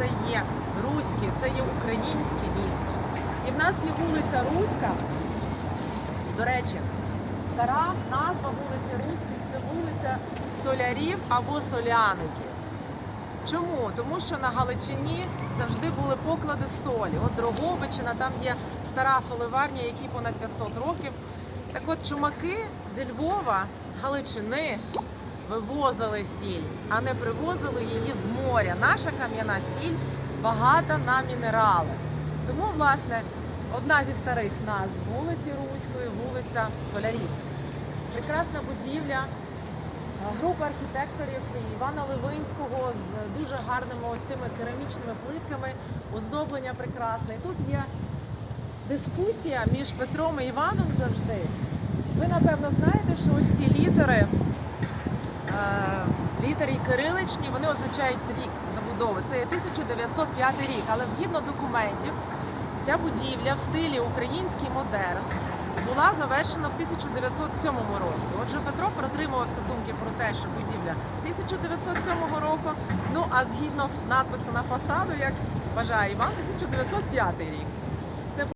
це є руське, це є українське місто. І в нас є вулиця Руська. До речі, стара назва вулиці Руської це вулиця Солярів або Соляників. Чому? Тому що на Галичині завжди були поклади солі. От Дрогобичина, там є стара соливарня, якій понад 500 років. Так от чумаки зі Львова, з Галичини вивозили сіль, а не привозили її з моря. Наша кам'яна сіль багата на мінерали. Тому, власне, одна зі старих назв вулиці Руської, вулиця Солярів. Прекрасна будівля. Група архітекторів Івана Левинського з дуже гарними ось тими керамічними плитками, оздоблення прекрасне. Тут є дискусія між Петром і Іваном завжди. Ви напевно знаєте, що ось ці літери, е, літери кириличні, вони означають рік забудови. Це є 1905 рік, але згідно документів, ця будівля в стилі український модерн була завершена в 1907 році. Отже, Петро притримувався думки про те, що будівля 1907 року. Ну а згідно надпису на фасаду, як бажає Іван, 1905 рік.